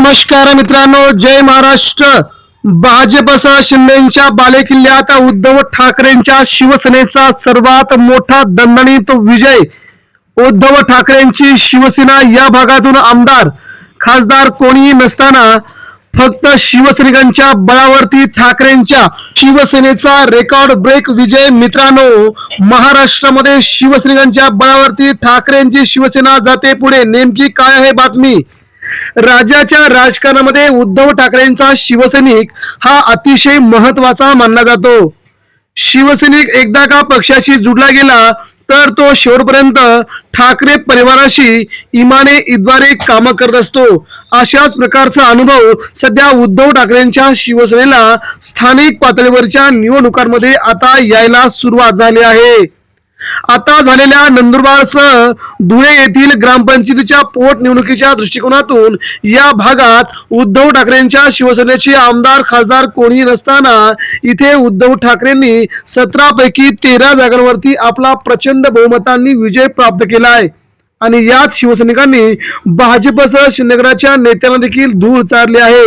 नमस्कार मित्रांनो जय महाराष्ट्र. भाजपसह शिंदेच्या बालेकिल्ल्यात उद्धव ठाकरेंच्या शिवसेनेचा सर्वात मोठा दणदणीत विजय. उद्धव ठाकरेंची शिवसेना या भागातून आमदार खासदार कोणीही नसताना फक्त शिवसैनिकांच्या बळावरती ठाकरेंच्या शिवसेनेचा रेकॉर्ड ब्रेक विजय. मित्रांनो महाराष्ट्रामध्ये शिवसैनिकांच्या बळावरती ठाकरेंची शिवसेना जाते पुढे. नेमकी काय आहे बातमी? राज्याच्या राजकारणामध्ये उद्धव ठाकरेंचा शिवसैनिक हा अतिशय महत्त्वाचा मानला जातो. शिवसैनिक एकदा का पक्षाशी जुडला गेला तर तो शेवटपर्यंत ठाकरे परिवाराशी इमाने इद्वारे काम करत असतो. अशाच प्रकारचा अनुभव सध्या उद्धव ठाकरेंच्या शिवसेनेला स्थानिक पातळीवरच्या निवडणुकांमध्ये आता यायला सुरुवात झाली आहे. आता झालेल्या नंदुरबारसह धुळे येथील ग्रामपंचायतीच्या पोटनिवडणुकीच्या दृष्टिकोनातून या भागात उद्धव ठाकरेंच्या शिवसेनेचे आमदार खासदार कोणी नसताना इथे उद्धव ठाकरेंनी सतरा पैकी तेरा जागांवरती आपला प्रचंड बहुमतांनी विजय प्राप्त केला आहे. आणि याच शिवसैनिकांनी भाजपसह शिंदेगडाच्या नेत्यांना देखील धूळ चारली आहे.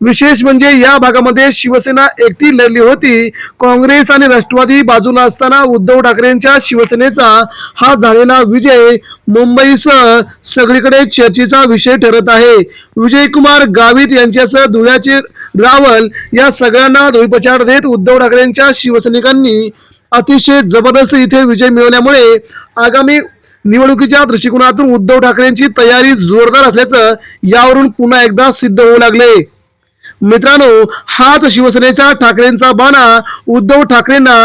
विशेष म्हणजे या भागामध्ये शिवसेना एकटी लढली होती. काँग्रेस आणि राष्ट्रवादी बाजूला असताना उद्धव ठाकरेंच्या शिवसेनेचा हा झालेला विजय मुंबईसह सगळीकडे चर्चेचा विषय ठरत आहे. विजयकुमार गावित यांच्यासह धुळ्याचे रावल या सगळ्यांना धुळपचार देत उद्धव ठाकरेंच्या शिवसैनिकांनी अतिशय जबरदस्त इथे विजय मिळवल्यामुळे आगामी निवडणुकीच्या दृष्टिकोनातून उद्धव ठाकरेंची तयारी जोरदार असल्याचं यावरून पुन्हा एकदा सिद्ध होऊ लागले. मित्रांनो हाच शिवसेनेचा ठाकरेंचा बाणा. उद्धव ठाकरेंना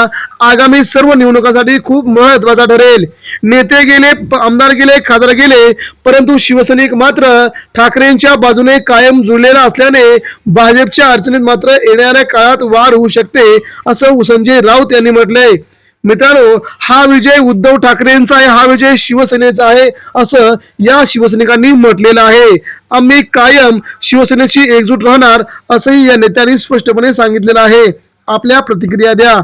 आगामी सर्व निवडणुकांसाठी खूप महत्त्वाचा ठरेल. नेते गेले आमदार गेले खासदार गेले परंतु शिवसैनिक मात्र ठाकरेंच्या बाजूने कायम जुळलेला असल्याने भाजपच्या अडचणीत मात्र येणाऱ्या काळात वाढ होऊ शकते असं संजय राऊत यांनी म्हटलंय. मित्रांनो हा विजय उद्धव ठाकरेंचा आहे हा विजय शिवसेनेचा आहे असं या शिवसैनिकांनी म्हटलेलं आहे. आम्ही कायम शिवसेनेची एकजूट राहणार असंही या नेत्यांनी स्पष्टपणे सांगितलेलं आहे. आपल्या प्रतिक्रिया द्या.